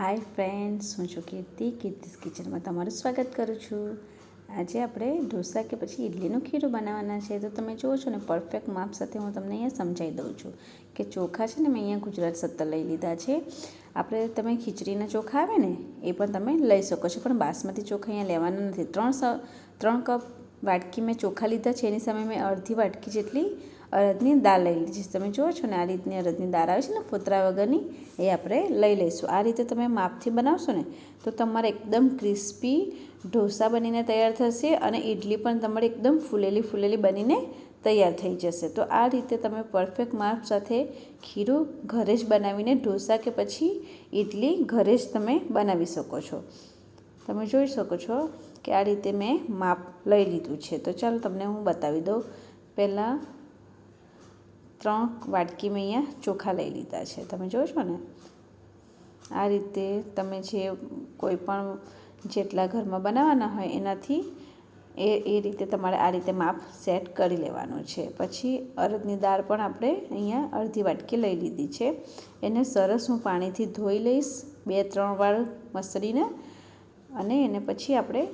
Hi friends હું છું કીર્તિ. કીર્તિસ કિચનમાં તમારું સ્વાગત કરું છું. આજે આપણે ઢોસા કે પછી ઇડલીનું ખીરું બનાવવાના છે. તો તમે જુઓ છો ને પરફેક્ટ માપ સાથે હું તમને અહીંયા સમજાવી દઉં છું કે ચોખા છે ને, મેં અહીંયા ગુજરાત સત્તર લઈ લીધા છે. આપણે તમે ખીચડીના ચોખા આવે ને, એ પણ તમે લઈ શકો છો. પણ બાસમતી ચોખા અહીંયા લેવાના નથી. ત્રણ ત્રણ કપ વાટકી મેં ચોખા લીધા છે. એની સામે મેં અડધી વાટકી જેટલી અડદની દાળ લઈ લીધી. છે તમે જુઓ છો ને, આ રીતની અડદની દાળ આવે છે ને, ફોતરા વગરની, એ આપણે લઈ લઈશું. આ રીતે તમે માપથી બનાવશો ને, તો તમારે એકદમ ક્રિસ્પી ઢોસા બનીને તૈયાર થશે અને ઇડલી પણ તમારે એકદમ ફૂલેલી ફૂલેલી બનીને તૈયાર થઈ જશે. તો આ રીતે તમે પરફેક્ટ માપ સાથે ખીરું ઘરે જ બનાવીને ઢોસા કે પછી ઇડલી ઘરે જ તમે બનાવી શકો છો. તમે જોઈ શકો છો કે આ રીતે મેં માપ લઈ લીધું છે. તો ચાલો તમને હું બતાવી દઉં. પહેલાં ત્રણ વાટકી મેં અહીંયા ચોખા લઈ લીધા છે. તમે જોવો છો ને? આ રીતે તમે જે કોઈ પણ જેટલા ઘરમાં બનાવવાના હોય એનાથી એ એ રીતે તમારે આ રીતે માપ સેટ કરી લેવાનું છે. પછી અડદની દાળ પણ આપણે અહીંયા અડધી વાટકી લઈ લીધી છે. એને સરસ હું પાણીથી ધોઈ લઈશ બે, ત્રણ વાર મસળીને અને એને પછી આપણે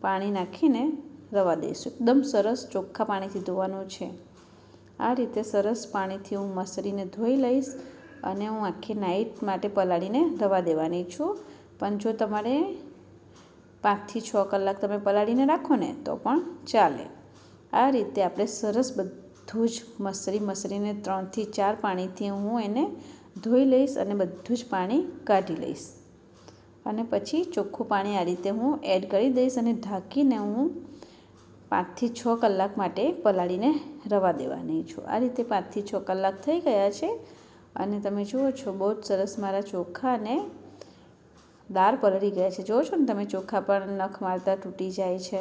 પાણી નાખીને રવા દઈશું. એકદમ સરસ ચોખ્ખા પાણીથી ધોવાનું છે. આ રીતે સરસ પાણીથી હું મસરીને ધોઈ લઈશ અને હું આખી નાઇટ માટે પલાળીને રવા દેવાની છું. પણ જો તમારે પાંચથી છ કલાક તમે પલાળીને રાખો ને તો પણ ચાલે. આ રીતે આપણે સરસ બધું જ મસરી મસરીને ત્રણથી ચાર પાણીથી હું એને ધોઈ લઈશ અને બધું જ પાણી કાઢી લઈશ. અને પછી ચોખ્ખું પાણી આ રીતે હું એડ કરી દઈશ અને ઢાંકીને હું પાંચથી છ કલાક માટે પલાળીને રવા દેવાની છું. આ રીતે પાંચથી છ કલાક થઈ ગયા છે અને તમે જુઓ છો, બહુ જ સરસ મારા ચોખા અને દાળ પલળી ગયા છે. જુઓ છો ને, તમે ચોખા પણ નખ મારતા તૂટી જાય છે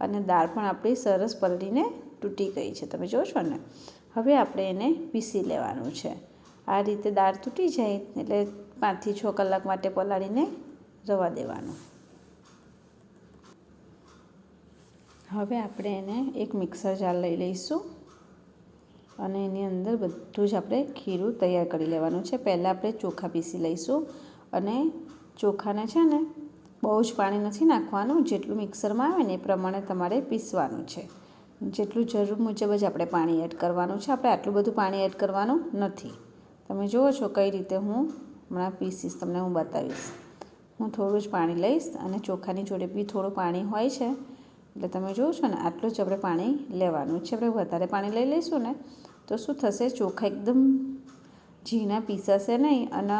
અને દાળ પણ આપણી સરસ પલળીને તૂટી ગઈ છે. તમે જુઓ છો ને, હવે આપણે એને પીસી લેવાનું છે. આ રીતે દાળ તૂટી જાય એટલે પાંચથી છ કલાક માટે પલાળીને રવા દેવાનું. હવે આપણે એને એક મિક્સર જાર લઈ લઈશું અને એની અંદર બધું જ આપણે ખીરું તૈયાર કરી લેવાનું છે. પહેલાં આપણે ચોખા પીસી લઈશું અને ચોખાને છે ને બહુ જ પાણી નથી નાખવાનું, જેટલું મિક્સરમાં આવે ને એ પ્રમાણે તમારે પીસવાનું છે. જેટલું જરૂર મુજબ જ આપણે પાણી એડ કરવાનું છે. આપણે આટલું બધું પાણી એડ કરવાનું નથી. તમે જુઓ છો કઈ રીતે હું હમણાં પીસીશ, તમને હું બતાવીશ. હું થોડું જ પાણી લઈશ અને ચોખાની જોડે બી થોડું પાણી હોય છે. એટલે તમે જોવો છો ને, આટલું જ આપણે પાણી લેવાનું છે. આપણે વધારે પાણી લઈ લઈશું ને, તો શું થશે? ચોખા એકદમ ઝીણા પીસાશે નહીં અને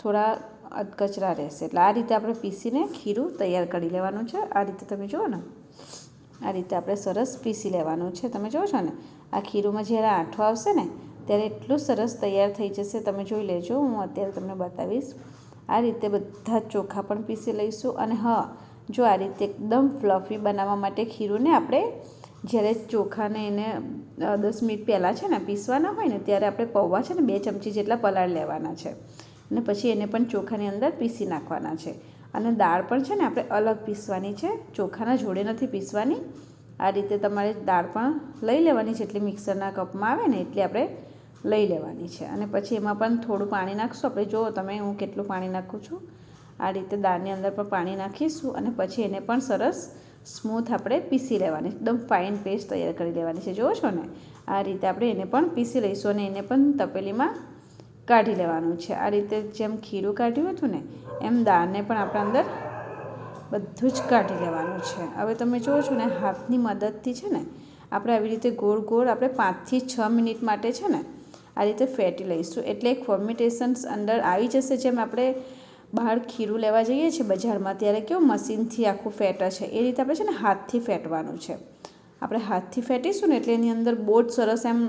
થોડા અધકચરા રહેશે. એટલે આ રીતે આપણે પીસીને ખીરું તૈયાર કરી લેવાનું છે. આ રીતે તમે જુઓ ને, આ રીતે આપણે સરસ પીસી લેવાનું છે. તમે જુઓ છો ને, આ ખીરુંમાં જ્યારે આંઠો આવશે ને, ત્યારે એટલું સરસ તૈયાર થઈ જશે. તમે જોઈ લેજો, હું અત્યારે તમને બતાવીશ. આ રીતે બધા ચોખા પણ પીસી લઈશું. અને હા જો આ રીતે એકદમ ફ્લફી બનાવવા માટે ખીરુંને આપણે જ્યારે ચોખાને એને દસ મિનિટ પહેલાં છે ને પીસવાના હોય ને ત્યારે આપણે પૌવા છે ને બે ચમચી જેટલા પલાળ લેવાના છે. અને પછી એને પણ ચોખાની અંદર પીસી નાખવાના છે. અને દાળ પણ છે ને આપણે અલગ પીસવાની છે, ચોખાના જોડે નથી પીસવાની. આ રીતે તમારે દાળ પણ લઈ લેવાની જેટલી મિક્સરના કપમાં આવે ને એટલી આપણે લઈ લેવાની છે. અને પછી એમાં પણ થોડું પાણી નાખશું. આપણે જુઓ તમે હું કેટલું પાણી નાખું છું? આ રીતે દાળની અંદર પણ પાણી નાખીશું અને પછી એને પણ સરસ સ્મૂથ આપણે પીસી લેવાની, એકદમ ફાઇન પેસ્ટ તૈયાર કરી લેવાની છે. જુઓ છો ને? આ રીતે આપણે એને પણ પીસી લઈશું અને એને પણ તપેલીમાં કાઢી લેવાનું છે. આ રીતે જેમ ખીરું કાઢ્યું હતું ને, એમ દાળને પણ આપણે અંદર બધું જ કાઢી લેવાનું છે. હવે તમે જુઓ છો ને, હાથની મદદથી છે ને, આપણે આવી રીતે ગોળ ગોળ આપણે પાંચથી છ મિનિટ માટે છે ને, આ રીતે ફેટી લઈશું. એટલે ફોર્મિટેશન્સ અંદર આવી જશે જેમ આપણે બહાર ખીરું લેવા જઈએ છીએ બજારમાં, ત્યારે કેવું મશીનથી આખું ફેટે છે એ રીતે આપણે છે ને હાથથી ફેટવાનું છે. આપણે હાથથી ફેટીશું ને એટલે એની અંદર બહુ જ સરસ એમ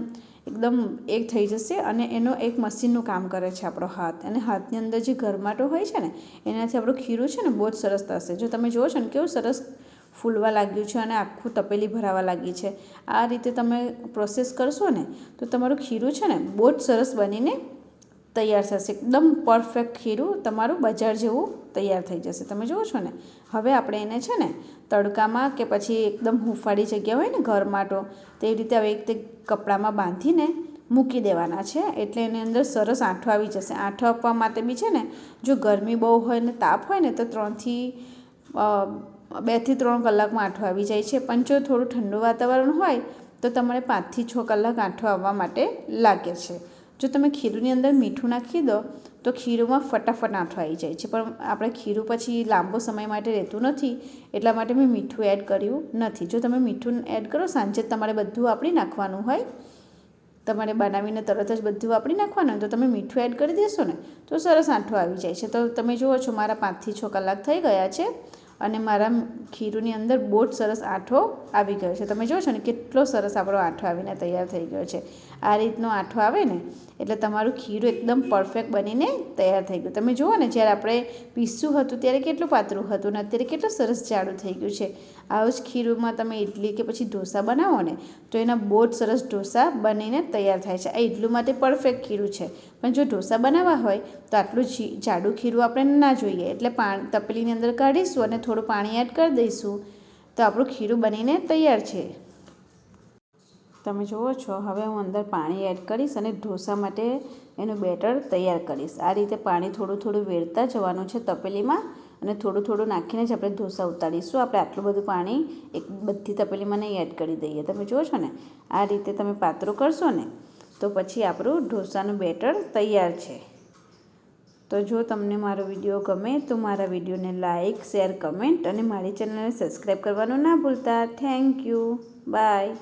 એકદમ એક થઈ જશે અને એનો એક મશીનનું કામ કરે છે આપણો હાથ. અને હાથની અંદર જે ગરમાટો હોય છે ને, એનાથી આપણું ખીરું છે ને બહુ જ સરસ થશે. જો તમે જુઓ છો ને કેવું સરસ ફૂલવા લાગ્યું છે અને આખું તપેલી ભરાવા લાગી છે. આ રીતે તમે પ્રોસેસ કરશો ને, તો તમારું ખીરું છે ને બહુ જ સરસ બનીને તૈયાર થશે. એકદમ પરફેક્ટ ખીરું તમારું બજાર જેવું તૈયાર થઈ જશે. તમે જુઓ છો ને, હવે આપણે એને છે ને, તડકામાં કે પછી એકદમ હુંફાળી જગ્યા હોય ને ઘર માટો તેવી રીતે હવે એક તે કપડામાં બાંધીને મૂકી દેવાના છે. એટલે એની અંદર સરસ આંઠો આવી જશે. આંઠો આપવા માટે બી છે ને, જો ગરમી બહુ હોય ને તાપ હોય ને, તો ત્રણથી બેથી ત્રણ કલાકમાં આંઠો આવી જાય છે. પણ જો થોડું ઠંડુ વાતાવરણ હોય, તો તમારે પાંચથી છ કલાક આંઠો આવવા માટે લાગે છે. જો તમે ખીરુંની અંદર મીઠું નાખી દો, તો ખીરુંમાં ફટાફટ આથો આવી જાય છે. પણ આપણે ખીરું પછી લાંબો સમય માટે રહેતું નથી, એટલા માટે મેં મીઠું એડ કર્યું નથી. જો તમે મીઠું એડ કરો, સાંજે તમારે બધું વાપરી નાખવાનું હોય, તમારે બનાવીને તરત જ બધું વાપરી નાખવાનું હોય, તો તમે મીઠું એડ કરી દેશો ને, તો સરસ આંઠો આવી જાય છે. તો તમે જુઓ છો, મારા પાંચથી છ કલાક થઈ ગયા છે. અને મારા ખીરુંની અંદર બહુ જ સરસ આંઠો આવી ગયો છે. તમે છો ને કેટલો સરસ આપણો આંઠો આવીને તૈયાર થઈ ગયો છે. આ રીતનો આંઠો આવે ને, એટલે તમારું ખીરું એકદમ પરફેક્ટ બનીને તૈયાર થઈ ગયું. તમે જુઓ ને, જ્યારે આપણે પીસું હતું, ત્યારે કેટલું પાતળું હતું ને, અત્યારે કેટલું સરસ જાડું થઈ ગયું છે. આવું જ ખીરુંમાં તમે ઇડલી કે પછી ઢોસા બનાવો ને, તો એના બહુ જ સરસ ઢોસા બનીને તૈયાર થાય છે. આ ઇડલું માટે પરફેક્ટ ખીરું છે. પણ જો ઢોસા બનાવવા હોય, તો આટલું જાડું ખીરું આપણે ના જોઈએ. એટલે પાણી તપેલીની અંદર કાઢીશું અને થોડું પાણી એડ કરી દઈશું. તો આપણું ખીરું બનીને તૈયાર છે. તમે જુઓ છો, હવે હું અંદર પાણી એડ કરીશ અને ઢોસા માટે એનું બેટર તૈયાર કરીશ. આ રીતે પાણી થોડું થોડું વેરતા જવાનું છે તપેલીમાં અને થોડું થોડું નાખીને જ આપણે ઢોસા ઉતારીશું. આપણે આટલું બધું પાણી એક બધી તપેલીમાં નહીં એડ કરી દઈએ. તમે જુઓ છો ને, આ રીતે તમે પાતળું કરશો ને, તો પછી આપણું ઢોસાનું બેટર તૈયાર છે. તો જો તમને મારો વીડિયો ગમે તો મારા વિડીયોને લાઇક શેર, કમેન્ટ અને મારી ચેનલને સબસ્ક્રાઈબ કરવાનું ના ભૂલતા. Thank you. બાય.